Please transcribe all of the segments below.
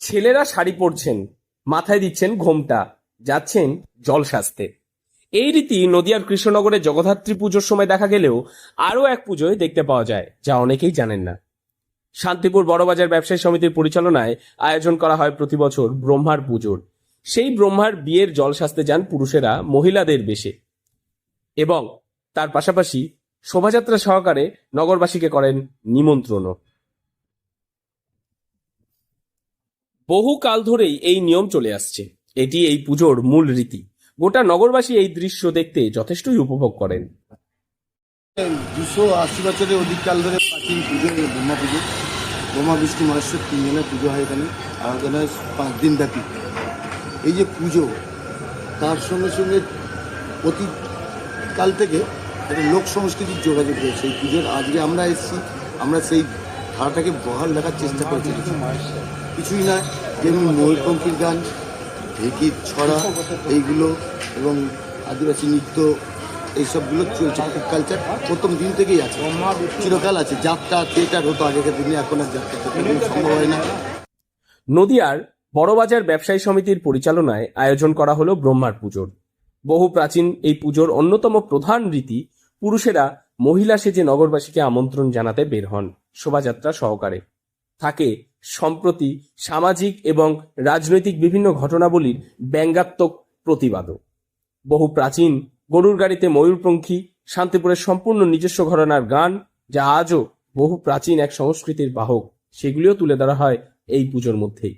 ছেলেরা শাড়ি পরছেন, মাথায় দিচ্ছেন ঘোমটা, যাচ্ছেন জল সাজতে। এই রীতি নদিয়ার কৃষ্ণনগরে জগদ্ধাত্রী পুজোর সময় দেখা গেলেও আরও এক পুজোয় দেখতে পাওয়া যায়, যা অনেকেই জানেন না। শান্তিপুর বড়বাজার ব্যবসায়ী সমিতির পরিচালনায় আয়োজন করা হয় প্রতি বছর ব্রহ্মার পুজোর। সেই ব্রহ্মার বিয়ের জল সাজতে যান পুরুষেরা, মহিলাদের বেশে। এবং তার পাশাপাশি শোভাযাত্রা সহকারে নগরবাসীকে করেন নিমন্ত্রণও। বহু কাল ধরেই এই নিয়ম চলে আসছে। এটি এই পুজোর মূল রীতি। গোটা নগরবাসী এই দৃশ্য দেখতে যথেষ্টই উপভোগ করেন। দুশো আশি বছরের অধিক কাল ধরে প্রাচীন পুজো ব্রহ্মা পুজো। ব্রহ্মা, বিষ্ণু, মহেশ্বর তিনজনের পুজো হয় এখানে আরাধনা পাঁচ দিন ব্যাপী। এই যে পুজো, তার সঙ্গে সঙ্গে অতীতকাল থেকে একটা লোক সংস্কৃতির যোগাযোগ রয়েছে। এই পুজোর আজকে আমরা এসেছি, আমরা সেই ধারাটাকে বহাল রাখার চেষ্টা করেছি কিছুই না যেমনি ময়ূরপঙ্খীর গান, ঢেকির ছড়া, এইগুলো এবং আদিবাসী নৃত্য, এইসবগুলো চলছে কালচার প্রথম দিন থেকেই আছে। চিরকাল আছে। যাত্রা থিয়েটার হতো আগেকার দিনে, এখন আর যাত্রা সম্ভব হয় না। নদিয়ার বড়বাজার ব্যবসায়ী সমিতির পরিচালনায় আয়োজন করা হলো ব্রহ্মার পুজোর। বহু প্রাচীন এই পুজোর অন্যতম প্রধান রীতি, পুরুষেরা মহিলা সেজে নগরবাসীকে আমন্ত্রণ জানাতে বের হন, শোভাযাত্রা সহকারে। থাকে সম্প্রতি সামাজিক এবং রাজনৈতিক বিভিন্ন ঘটনাবলীর ব্যঙ্গাত্মক প্রতিবাদও। বহু প্রাচীন গরুর গাড়িতে ময়ূরপঙ্খী শান্তিপুরের সম্পূর্ণ নিজস্ব ঘরানার গান, যা আজও বহু প্রাচীন এক সংস্কৃতির বাহক, সেগুলিও তুলে ধরা হয় এই পুজোর মধ্যেই।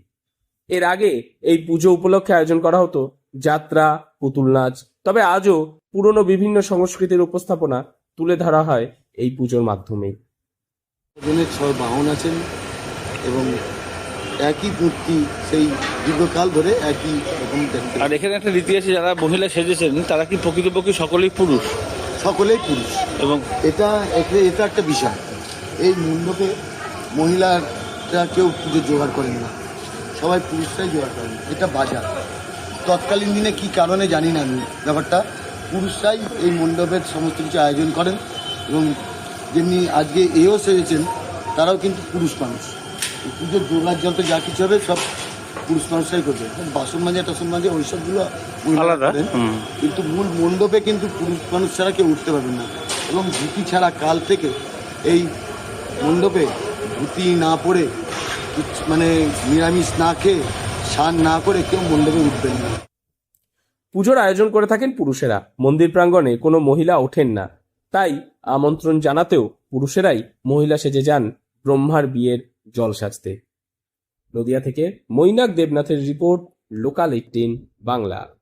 এর আগে এই পুজো উপলক্ষে আয়োজন করা হতো যাত্রা, পুতুল নাচ, তবে আজও পুরনো বিভিন্ন সংস্কৃতির উপস্থাপনা তুলে ধরা হয় এই পুজোর মাধ্যমেই বাহন আছেন। এবং একই মূর্তি সেই দীর্ঘকাল ধরে একই রকম দেখতে আর এখানে একটা রীতি আছে যারা মহিলা সেজেছেন তারা কি প্রকৃতপক্ষে সকলেই পুরুষ? সকলেই পুরুষ। এবং এটা এটা একটা বিষয়। এই মণ্ডপে মহিলারা কেউ পুজো জোগাড় করেন না। সবাই পুরুষরাই জোগাড় করেন। এটা বাজার। তৎকালীন দিনে কি কারণে জানি না আমি। ব্যাপারটা পুরুষরাই এই মণ্ডপের সমস্ত কিছু আয়োজন করেন এবং যেমনি আজকে এও সেজেছেন তারাও কিন্তু পুরুষ মানুষ। পুজোর জোগাড় যন্ত্র যা কিছু হবে সব পুরুষ মানুষরাই করবে। বাসন মাজা টাসন মাজা ওই সবগুলো আলাদা, কিন্তু মূল মণ্ডপে কিন্তু পুরুষ মানুষ ছাড়া কেউ উঠতে পারবে না। এবং ধুতি ছাড়া কাল থেকে এই মণ্ডপে ধুতি না পরে মানে নিরামিষ না খেয়ে স্নান না করে কেউ মণ্ডপে উঠবেন না। পুজোর আয়োজন করে থাকেন পুরুষেরা। মন্দির প্রাঙ্গণে কোনো মহিলা ওঠেন না। তাই আমন্ত্রণ জানাতেও পুরুষেরাই মহিলা সেজে যান ব্রহ্মার বিয়ের জল সাজতে। নদিয়া থেকে মৈনাক দেবনাথের রিপোর্ট লোকাল এইটিন বাংলা।